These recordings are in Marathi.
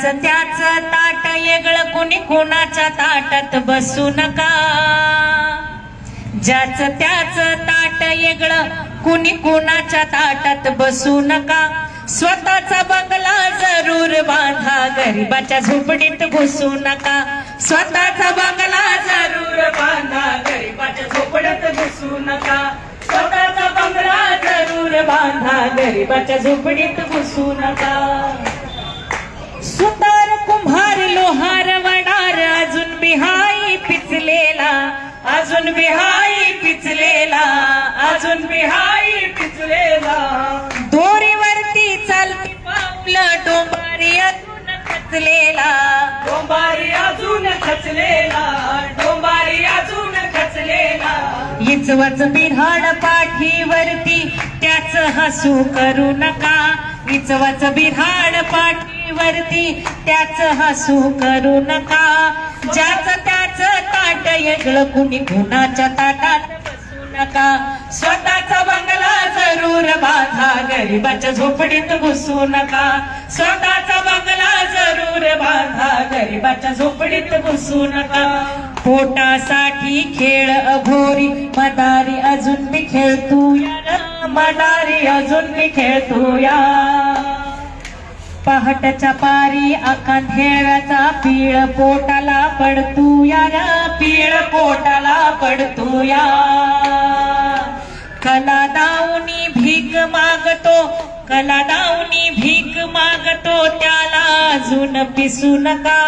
ज्याच त्याच ताट येगळ कोणी कोणाच्या ताटात बसू नका. ज्याच त्याच ताट येगळ कुणी कोणाच्या ताटात बसू नका. स्वतःचा बंगला जरूर बांधा गरीबाच्या झोपडीत घुसू नका. स्वतःचा बंगला जरूर बांधा गरीबाच्या झोपडीत घुसू नका. स्वतःचा बंगला जरूर बांधा गरीबाच्या झोपडीत अजून बिहाई पिचलेला अजून बिहाई पिचलेला. दोरीवरती चालती पावलं डोंबारी अजून खचलेला. डोंबारी अजून खचलेला डोंबारी अजून खचलेला. इचवच बिहाड पाठीवरती त्याच हसू करू नका. इचवच बिहाड पाठीवरती त्याच हसू करू नका. ज्याच स्वतःच ताट येगळ कुणी? कुणाच्या ताटात? बसू नका. स्वतःचा बंगला जरूर बांधा. गरीबाच्या झोपडीत घुसू नका. स्वतःचा बंगला जरूर बांधा. गरीबाच्या झोपडीत घुसू नका. पोटासाठी खेळ अघोरी. मदारी अजून मी खेळतू या मदारी अजून मी खेळतू या. पहाटच्या पारी अखांधेळाचा पीळ पोटाला पडतू या पीळ पोटाला पडतू या. कला दाऊनी भीक मागतो कला दाऊनी भीक मागतो त्याला अजून पिसू नका.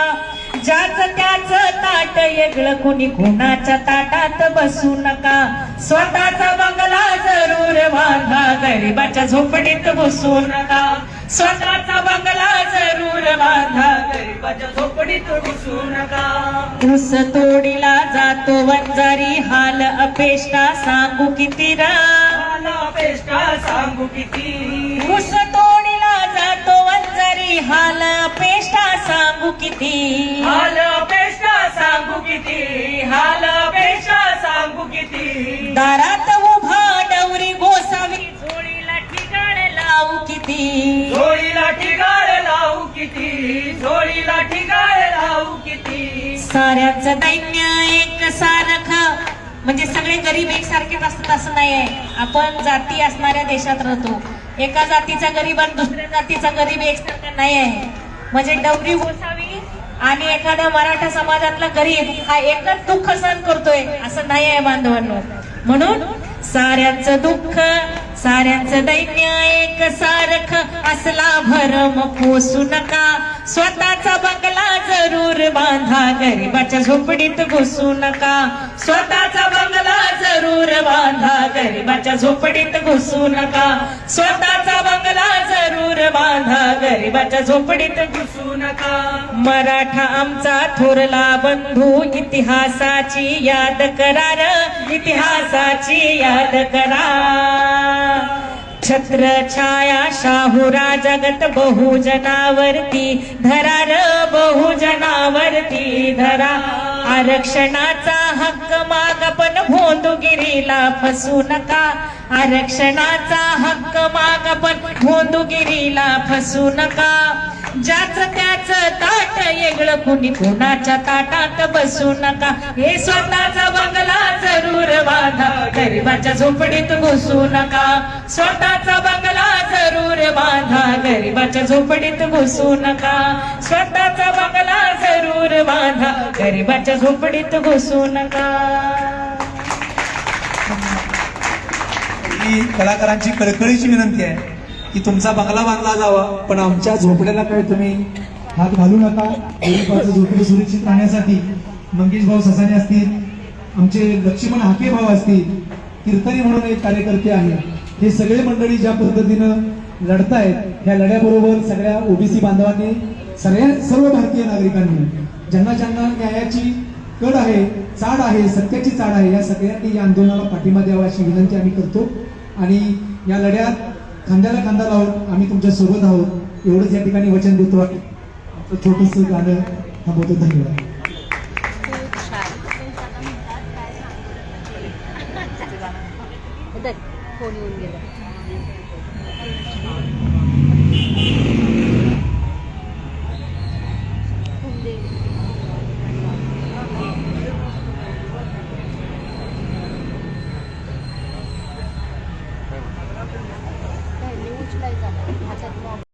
ज्याच त्याच ताट येगळ कुणी कुणाच्या ताटात बसू नका. स्वतःचा बंगला जरूर बांधा गरीबाच्या झोपडीत बसू नका. स्वतःचा बंगला जरूर बांधा गरीबाच्या झोपडीत बसू नका. ऊस तोडीला जातो वंजारी हाल अपेष्टा सांगू किती रा? हाल अपेष्टा सांगू किती? ऊस तोडीला जातो वंजारी हाल अपेष्टा सांगू किती? हाल साऱ्याचं दैन्य एक सारख. म्हणजे सगळे गरीब एकसारखेच असतात असं नाही आहे आपण जाती असणाऱ्या देशात राहतो. एका जातीचा गरीब आणि दुसऱ्या जातीचा गरीब एकसारखा नाही आहे म्हणजे डवरी गोसावी आणि एखादा मराठा समाजातला गरीब हा एकच दुःख सहन करतोय असं नाही आहे बांधवांनो. म्हणून साऱ्यांचं दुःख साऱ्यांचं दैन्य एक सारख. असला भरम पोसू नका. स्वतःचा बंगला जरूर बांधा गरीबाच्या झोपडीत घुसू नका. स्वतःचा बंगला जरूर बांधा गरीबाच्या झोपडीत घुसू नका. स्वतःचा बंगला जरूर बांधा गरीबाच्या झोपडीत घुसू नका. मराठा आमचा थोरला बंधू इतिहासाची याद करा र इतिहासाची याद करा. छत्र छाया शाहुरा जगत बहुजनावरती धरा र बहुजनावरती धरा आरक्षणाचा हक्क माग पण भोंदुगिरीला फसू नका आरक्षणाचा हक्क माग पण भोंदुगिरीला फसू नका ज्याच त्याच कुणी कुणाच्या ताटात बसू नका. हे स्वतःचा बंगला जरूर बांधा. गरीबाच्या झोपडीत घुसू नका. स्वतःचा बंगला जरूर बांधा. गरीबाच्या झोपडीत घुसू नका. स्वतःचा बंगला जरूर बांधा. गरीबाच्या झोपडीत घुसू नका. ही कलाकारांची कळकळीची विनंती आहे की तुमचा बंगला बांधला जावा पण आमच्या झोपड्याला काय तुम्ही हात घालू नका. गरीबाचं झोपडं सुरक्षित राहण्यासाठी मंगेश भाऊ ससाने असतील आमचे लक्ष्मण हाके भाऊ असतील कीर्तनी म्हणून एक कार्यकर्ते आहे हे सगळे मंडळी ज्या पद्धतीनं लढतायत ह्या लढ्याबरोबर सगळ्या ओबीसी बांधवांनी सगळ्या सर्व भारतीय नागरिकांनी ज्यांना ज्यांना न्यायाची कड आहे चाड आहे सत्याची चाड आहे या सगळ्यांनी या आंदोलनाला पाठिंबा द्यावा अशी विनंती आम्ही करतो. आणि या लढ्यात खांद्याला खांदा लावून आम्ही तुमच्यासोबत आहोत. एवढंच या ठिकाणी वचन देतो. छोटस गाणं थांबवतो धन्यवाद. फोन येऊन गेला.